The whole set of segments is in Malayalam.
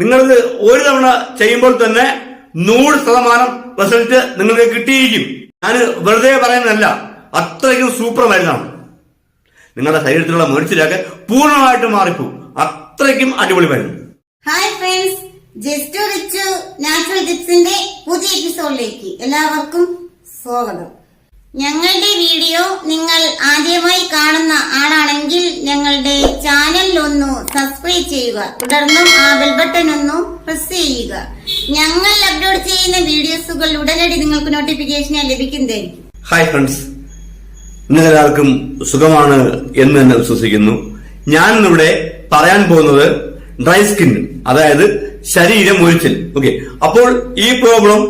നിങ്ങളിത് ഒരു തവണ ചെയ്യുമ്പോൾ തന്നെ നൂറ് ശതമാനം റിസൾട്ട് നിങ്ങൾക്ക് കിട്ടിയിരിക്കും. ഞാൻ വെറുതെ പറയുന്നതല്ല അത്രയ്ക്കും സൂപ്പർ മരുന്നാണ്. നിങ്ങളുടെ ശരീരത്തിലുള്ള മേടിച്ചിലൊക്കെ പൂർണമായിട്ട് മാറിപ്പോ. അത്രയ്ക്കും അടിപൊളി മരുന്ന്. Hi friends just rich natural ടിപ്സിന്റെ പുതിയ എപ്പിസോഡിലേക്ക് എല്ലാവർക്കും സ്വാഗതം. ഞങ്ങളുടെ വീഡിയോ നിങ്ങൾ ആദ്യമായി കാണുന്ന ആളാണെങ്കിൽ ഞങ്ങളുടെ ചാനലിൽ ഒന്ന് സബ്സ്ക്രൈബ് ചെയ്യുക. തുടർന്നും ആ ബെൽ ബട്ടൺ ഒന്ന് പ്രസ് ചെയ്യുക. ഞങ്ങൾ അപ്ലോഡ് ചെയ്യുന്ന വീഡിയോസുകൾ ഉടനടി നിങ്ങൾക്ക് നോട്ടിഫിക്കേഷനായി ലഭിക്കുന്നതായിരിക്കും. ഹായ് ഫ്രണ്ട്സ് നിങ്ങൾക്ക് എല്ലാവർക്കും സുഖമാണ് എന്ന് തന്നെ വിശ്വസിക്കുന്നു. ഞാൻ ഇന്നിവിടെ പറയാൻ പോകുന്നത് ഡ്രൈ സ്കിൻ അതായത് ശരീരം ഒഴിച്ചൽ. ഓക്കെ അപ്പോൾ ഈ പ്രോബ്ലം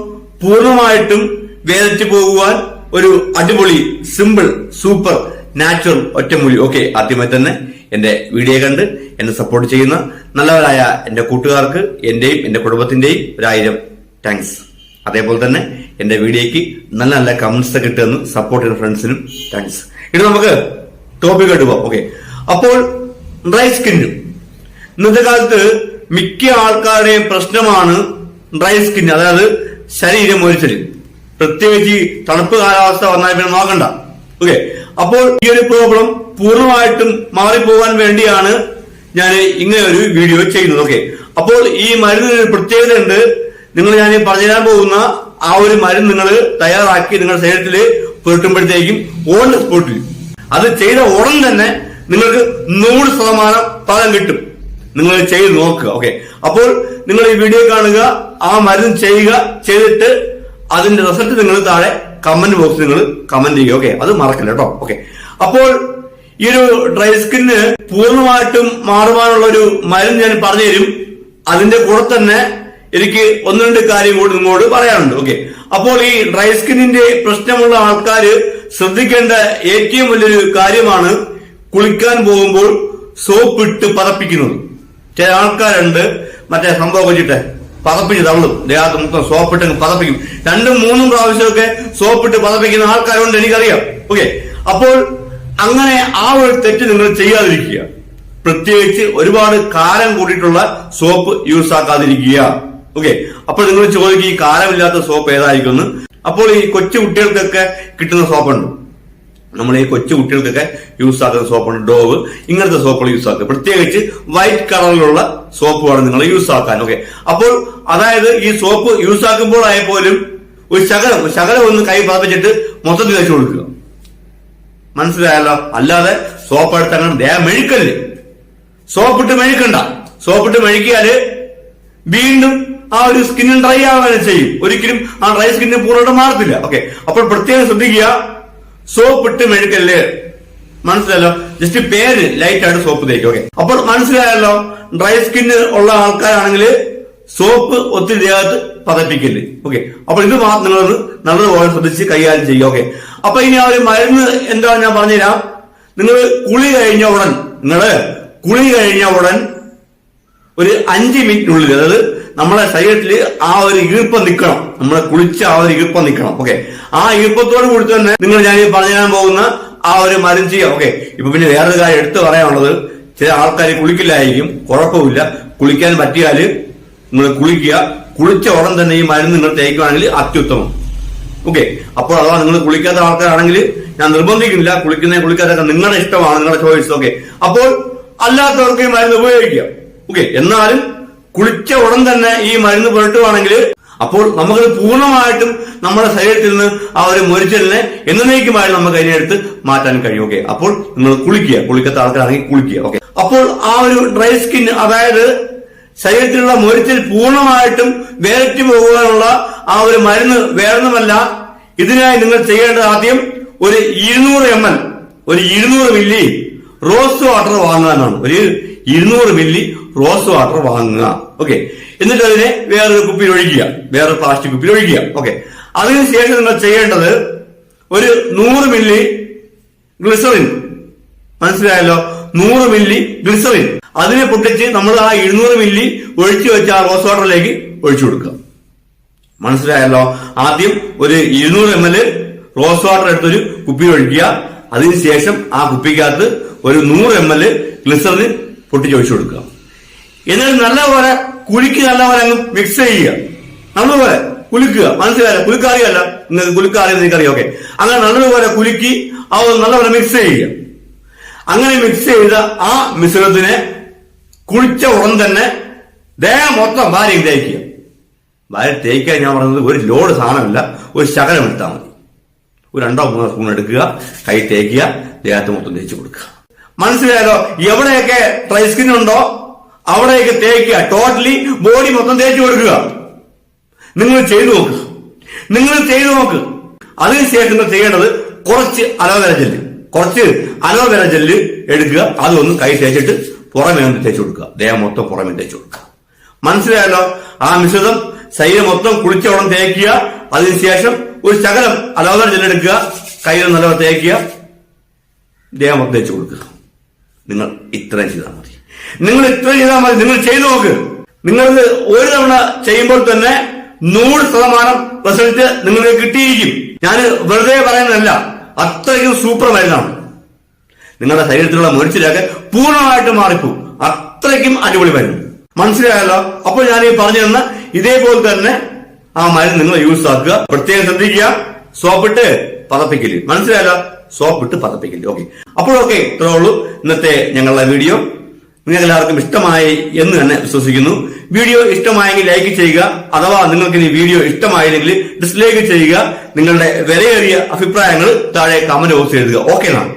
പൂർണമായിട്ടും വേദിച്ചു പോകുവാൻ ഒരു അടിപൊളി സിമ്പിൾ സൂപ്പർ നാച്ചുറൽ ഒറ്റമൂലി. ഓക്കെ ആദ്യമായി തന്നെ എന്റെ വീഡിയോ കണ്ട് എന്നെ സപ്പോർട്ട് ചെയ്യുന്ന നല്ലവരായ എന്റെ കൂട്ടുകാർക്ക് എന്റെയും എന്റെ കുടുംബത്തിന്റെയും ഒരായിരം താങ്ക്സ് അതേപോലെ തന്നെ എന്റെ വീഡിയോയ്ക്ക് നല്ല നല്ല കമന്റ്സ് കിട്ടുമെന്ന് സപ്പോർട്ട് ചെയ്യുന്ന ഫ്രണ്ട്സിനും താങ്ക്സ് ഇനി നമുക്ക് ടോപ്പിക് ആയിട്ട് പോവാം. ഓക്കെ അപ്പോൾ ഡ്രൈ സ്കിന്നും ഇന്നത്തെ കാലത്ത് മിക്ക ആൾക്കാരുടെയും പ്രശ്നമാണ് ഡ്രൈ സ്കിൻ അതായത് ശരീരം ഒരിച്ചൽ. പ്രത്യേകിച്ച് തണുപ്പ് കാലാവസ്ഥ വന്നാൽ പിന്നെ നോക്കണ്ട. ഓക്കെ അപ്പോൾ ഈ ഒരു പ്രോബ്ലം പൂർണമായിട്ടും മാറിപ്പോകാൻ വേണ്ടിയാണ് ഞാൻ ഇങ്ങനെ ഒരു വീഡിയോ ചെയ്യുന്നത് ഓക്കെ അപ്പോൾ ഈ മരുന്നിന് ഒരു പ്രത്യേകത ഉണ്ട്. നിങ്ങൾ ഞാൻ പറഞ്ഞുതരാൻ പോകുന്ന ആ ഒരു മരുന്ന് നിങ്ങൾ തയ്യാറാക്കി നിങ്ങളുടെ ശരീരത്തിൽ പുരട്ടുമ്പോഴത്തേക്കും ഓൺ സ്പോട്ടിൽ അത് ചെയ്ത ഉടൻ തന്നെ നിങ്ങൾക്ക് നൂറ് ശതമാനം ഫലം കിട്ടും. നിങ്ങൾ ചെയ്ത് നോക്കുക ഓക്കെ അപ്പോൾ നിങ്ങൾ ഈ വീഡിയോ കാണുക ആ മരുന്ന് ചെയ്യുക ചെയ്തിട്ട് അതിന്റെ റിസൾട്ട് നിങ്ങൾ താഴെ കമന്റ് ബോക്സിൽ നിങ്ങൾ കമന്റ് ചെയ്യുക. ഓക്കെ അത് മറക്കില്ല കേട്ടോ. ഓക്കെ അപ്പോൾ ഈ ഒരു ഡ്രൈ സ്കിന്ന് പൂർണമായിട്ടും മാറുവാനുള്ള ഒരു മരുന്ന് ഞാൻ പറഞ്ഞു തരും അതിന്റെ കൂടെ തന്നെ എനിക്ക് ഒന്ന് രണ്ട് കാര്യം കൂടി നിങ്ങളോട് പറയാനുണ്ട്. ഓക്കെ അപ്പോൾ ഈ ഡ്രൈ സ്കിന്നിന്റെ പ്രശ്നമുള്ള ആൾക്കാർ ശ്രദ്ധിക്കേണ്ട ഏറ്റവും വലിയൊരു കാര്യമാണ് കുളിക്കാൻ പോകുമ്പോൾ സോപ്പ് ഇട്ട് പതപ്പിക്കുന്നത്. ചില ആൾക്കാരുണ്ട്. മറ്റേ സംഭവം വെച്ചിട്ട്. പതപ്പിച്ച് തള്ളും. ദേഹത്ത് മൊത്തം സോപ്പിട്ട് പതപ്പിക്കും. രണ്ടും മൂന്നും പ്രാവശ്യമൊക്കെ സോപ്പിട്ട് പതപ്പിക്കുന്ന ആൾക്കാരുണ്ട് എനിക്കറിയാം. ഓക്കെ? അപ്പോൾ അങ്ങനെ ആ ഒരു തെറ്റ് നിങ്ങൾ ചെയ്യാതിരിക്കുക. പ്രത്യേകിച്ച് ഒരുപാട് കാലം കൂടിയിട്ടുള്ള സോപ്പ് യൂസ് ആക്കാതിരിക്കുക. ഓക്കെ? അപ്പോൾ നിങ്ങൾ ചോദിക്കും ഈ കാലമില്ലാത്ത സോപ്പ് ഏതായിരിക്കും അപ്പോൾ ഈ കൊച്ചു കുട്ടികൾക്കൊക്കെ കിട്ടുന്ന സോപ്പുണ്ട്. നമ്മൾ ഈ കൊച്ചു കുട്ടികൾക്കൊക്കെ യൂസ് ആക്കുന്ന സോപ്പാണ് ഡോവ്. ഇങ്ങനത്തെ സോപ്പുകൾ യൂസ് ആക്കുക. പ്രത്യേകിച്ച് വൈറ്റ് കളറിലുള്ള സോപ്പ് സോപ്പുമാണ് നിങ്ങൾ യൂസ് ആക്കാൻ. ഓക്കെ. അപ്പോൾ അതായത് ഈ സോപ്പ് യൂസ് ആക്കുമ്പോഴായ പോലും ഒരു ശകലം ശകലം ഒന്ന് കൈ പതപ്പിച്ചിട്ട് മൊത്തത്തിൽ വെച്ചു കൊടുക്കുക. മനസ്സിലായല്ലോ? അല്ലാതെ സോപ്പ് എടുത്ത് അങ്ങനെ ദേഹം മെഴുക്കല്ലേ? സോപ്പിട്ട് മെഴുക്കണ്ട. സോപ്പിട്ട് മെഴുക്കിയാൽ വീണ്ടും ആ ഒരു സ്കിന്നിൽ ഡ്രൈ ആവാനും ചെയ്യും. ഒരിക്കലും ആ ഡ്രൈ സ്കിന്നിന് പൂർണമായിട്ട് മാറത്തില്ല. ഓക്കെ. അപ്പോൾ പ്രത്യേകം ശ്രദ്ധിക്കുക. സോപ്പ് ഇട്ട് മെഴുക്കല്ലേ? മനസ്സിലായല്ലോ? ജസ്റ്റ് പേര് ലൈറ്റ് ആയിട്ട് സോപ്പ് തേക്കും ഓക്കെ അപ്പോൾ മനസ്സിലായല്ലോ? ഡ്രൈ സ്കിന്ന് ഉള്ള ആൾക്കാരാണെങ്കിൽ സോപ്പ് ഒത്തിരി ദേഹത്ത് പതപ്പിക്കൽ ഓക്കെ അപ്പോൾ ഇത് മാത്രം നിങ്ങൾ നല്ലതുപോലെ ശ്രദ്ധിച്ച് കൈകാര്യം ചെയ്യുക ഓക്കെ അപ്പൊ ഇനി ആ ഒരു മരുന്ന് എന്താ ഞാൻ പറഞ്ഞുതരാം? നിങ്ങൾ കുളി കഴിഞ്ഞ ഉടൻ നിങ്ങൾ കുളി കഴിഞ്ഞ ഉടൻ ഒരു അഞ്ച് മിനിറ്റിനുള്ളിൽ അതായത് നമ്മളെ ശരീരത്തിൽ ആ ഒരു ഈർപ്പം നിൽക്കണം നമ്മളെ കുളിച്ച് ആ ഒരു ഈർപ്പം നിൽക്കണം ഓക്കെ ആ ഈർപ്പത്തോട് കൂടി തന്നെ നിങ്ങൾ ഞാൻ പറഞ്ഞു പോകുന്ന ആ ഒരു മരുന്ന് ചെയ്യാം ഓക്കെ ഇപ്പൊ പിന്നെ വേറൊരു കാര്യം എടുത്തു പറയാനുള്ളത് ചില ആൾക്കാർ കുളിക്കില്ലായിരിക്കും കുഴപ്പമില്ല. കുളിക്കാൻ പറ്റിയാൽ നിങ്ങൾ കുളിക്കുക. കുളിച്ച ഉടൻ തന്നെ ഈ മരുന്ന് നിങ്ങൾ തേക്കുകയാണെങ്കിൽ അത്യുത്തമം. ഓക്കെ അപ്പോൾ അഥവാ നിങ്ങൾ കുളിക്കാത്ത ആൾക്കാരാണെങ്കിൽ ഞാൻ നിർബന്ധിക്കുന്നില്ല. കുളിക്കുന്ന കുളിക്കാത്തൊക്കെ നിങ്ങളുടെ ഇഷ്ടമാണ് നിങ്ങളുടെ ചോയ്സ്. ഓക്കെ അപ്പോൾ അല്ലാത്തവർക്ക് ഈ മരുന്ന് ഉപയോഗിക്കാം. ഓക്കെ എന്നാലും കുളിച്ച ഉടൻ തന്നെ ഈ മരുന്ന് പുരട്ടുവാണെങ്കിൽ അപ്പോൾ നമുക്ക് പൂർണമായിട്ടും നമ്മുടെ ശരീരത്തിൽ നിന്ന് ആ ഒരു മൊരിച്ചലിനെ എന്നേക്കുമായി നമുക്ക് അതിനെടുത്ത് മാറ്റാൻ കഴിയും. ഓക്കെ അപ്പോൾ നിങ്ങൾ കുളിക്കുക. കുളിക്കാത്ത ആൾക്കാരാണെങ്കിൽ കുളിക്കുക. ഓക്കെ അപ്പോൾ ആ ഒരു ഡ്രൈ സ്കിൻ അതായത് ശരീരത്തിലുള്ള മൊരിച്ചൽ പൂർണമായിട്ടും വേറിട്ട് പോകുവാനുള്ള ആ ഒരു മരുന്ന് വേറൊന്നുമല്ല. ഇതിനായി നിങ്ങൾ ചെയ്യേണ്ടത് ആദ്യം ഒരു ഇരുന്നൂറ് എം എൽ ഒരു ഇരുന്നൂറ് മില്ലി റോസ് വാട്ടർ വാങ്ങാനാണ് ഒരു ഇരുന്നൂറ് മില്ലി റോസ് വാട്ടർ വാങ്ങുക. ഓക്കെ. എന്നിട്ട് അതിനെ വേറൊരു കുപ്പിയിൽ ഒഴിക്കുക. വേറെ പ്ലാസ്റ്റിക് കുപ്പിയിൽ ഒഴിക്കുക. ഓക്കെ. അതിനുശേഷം നിങ്ങൾ ചെയ്യേണ്ടത് ഒരു നൂറ് മില്ലി ഗ്ലിസറിൻ. മനസ്സിലായല്ലോ? നൂറ് മില്ലി ഗ്ലിസറിൻ. അതിനെ പൊട്ടിച്ച് നമ്മൾ ആ എഴുന്നൂറ് മില്ലി ഒഴിച്ചു വെച്ച ആ റോസ് വാട്ടറിലേക്ക് ഒഴിച്ചു കൊടുക്കുക. മനസ്സിലായല്ലോ? ആദ്യം ഒരു ഇരുന്നൂറ് എം എൽ റോസ് വാട്ടർ എടുത്തൊരു കുപ്പി ഒഴിക്കുക. അതിനുശേഷം ആ കുപ്പിക്കകത്ത് ഒരു നൂറ് എം എൽ ഗ്ലിസറിൻ പൊട്ടിച്ചൊഴിച്ചു കൊടുക്കുക. എന്നിട്ട് നല്ലപോലെ കുലുക്കി നല്ലപോലെ അങ്ങ് മിക്സ് ചെയ്യുക. നല്ലപോലെ കുലുക്കുക. മനസ്സിലായില്ല കുലുക്കാറിയല്ല. നിങ്ങൾക്ക് കുലുക്കാറിയെന്ന് എനിക്കറിയാം. ഓക്കെ അങ്ങനെ നല്ലതുപോലെ കുലുക്കി അവ നല്ലപോലെ മിക്സ് ചെയ്യുക. അങ്ങനെ മിക്സ് ചെയ്ത ആ മിശ്രിതത്തിനെ കുളിച്ച ഉടൻ തന്നെ ദേഹം മൊത്തം ഭാര്യ തേക്കുക. ഭാര്യ തേക്കാൻ ഞാൻ പറഞ്ഞത് ഒരു ലോഡ് സാധനമില്ല. ഒരു ശകലം എടുത്താൽ മതി. ഒരു രണ്ടോ മൂന്നോ സ്പൂൺ എടുക്കുക. കൈ തേക്കുക. ദേഹത്ത് മൊത്തം തേച്ച് കൊടുക്കുക. മനസ്സിലായാലോ എവിടെയൊക്കെ ഡ്രൈ സ്കിൻ ഉണ്ടോ? അവിടെയൊക്കെ തേക്കുക. ടോട്ടലി ബോഡി മൊത്തം തേച്ചു കൊടുക്കുക. നിങ്ങൾ ചെയ്തു നോക്ക്. നിങ്ങൾ ചെയ്തു നോക്ക്. അതിനുശേഷം നിങ്ങൾ ചെയ്യേണ്ടത് കുറച്ച് അലോവേര ജെല്ല്. കുറച്ച് അലോവേര ജെല്ല് എടുക്കുക. അതൊന്ന് കൈ തേച്ചിട്ട് പുറമേ ഒന്ന് തേച്ചു കൊടുക്കുക. ദേഹം മൊത്തം പുറമേ തേച്ചു കൊടുക്കുക. മനസ്സിലായല്ലോ? ആ മിശ്രിതം ശരീരം മൊത്തം കുളിച്ചോളം തേക്കുക. അതിനുശേഷം ഒരു ശകലം അലോവേര ജെല്ല് എടുക്കുക. കയ്യിൽ നല്ലവണ്ണം തേക്കുക. ദേഹം മൊത്തം തേച്ചു കൊടുക്കുക. നിങ്ങൾ ഇത്രയും ചെയ്താൽ മതി. നിങ്ങൾ ഇത്ര ചെയ്താൽ മതി. നിങ്ങൾ ചെയ്തു നോക്ക്. നിങ്ങൾക്ക് ഒരു തവണ ചെയ്യുമ്പോൾ തന്നെ നൂറ് ശതമാനം റിസൾട്ട് നിങ്ങൾക്ക് കിട്ടിയിരിക്കും. ഞാൻ വെറുതെ പറയുന്നതല്ല. അത്രയ്ക്കും സൂപ്പർ മരുന്നാണ്. നിങ്ങളുടെ ശരീരത്തിലുള്ള മുരിച്ചിലൊക്കെ പൂർണമായിട്ട് മാറിപ്പോ അത്രയ്ക്കും അടിപൊളി മരുന്ന്. മനസ്സിലായല്ലോ? അപ്പോൾ ഞാൻ ഈ പറഞ്ഞു തന്ന ഇതേപോലെ തന്നെ ആ മരുന്ന് നിങ്ങൾ യൂസ് ആക്കുക. പ്രത്യേകം ശ്രദ്ധിക്കുക. സോപ്പിട്ട് പതപ്പിക്കൽ. മനസ്സിലായല്ലോ? സോപ്പിട്ട് പതപ്പിക്കൽ. ഓക്കെ അപ്പോഴൊക്കെ ഇത്രേ ഉള്ളൂ. ഇന്നത്തെ ഞങ്ങളുടെ വീഡിയോ. നിങ്ങൾക്ക് എല്ലാവർക്കും ഇഷ്ടമായി എന്ന് തന്നെ വിശ്വസിക്കുന്നു. വീഡിയോ ഇഷ്ടമായെങ്കിൽ ലൈക്ക് ചെയ്യുക അഥവാ നിങ്ങൾക്ക് ഈ വീഡിയോ ഇഷ്ടമായില്ലെങ്കിൽ ഡിസ്ലൈക്ക് ചെയ്യുക നിങ്ങളുടെ വിലയേറിയ അഭിപ്രായങ്ങൾ താഴെ കമന്റ് ബോക്സ് എഴുതുക. ഓക്കെ എന്നാണ്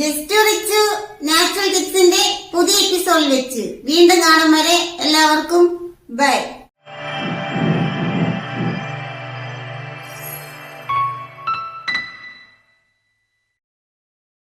ജസ്റ്റ് നാച്ചുറൽ ടിപ്സിന്റെ പുതിയ എപ്പിസോഡിൽ വെച്ച് വീണ്ടും കാണും വരെ എല്ലാവർക്കും. ബൈ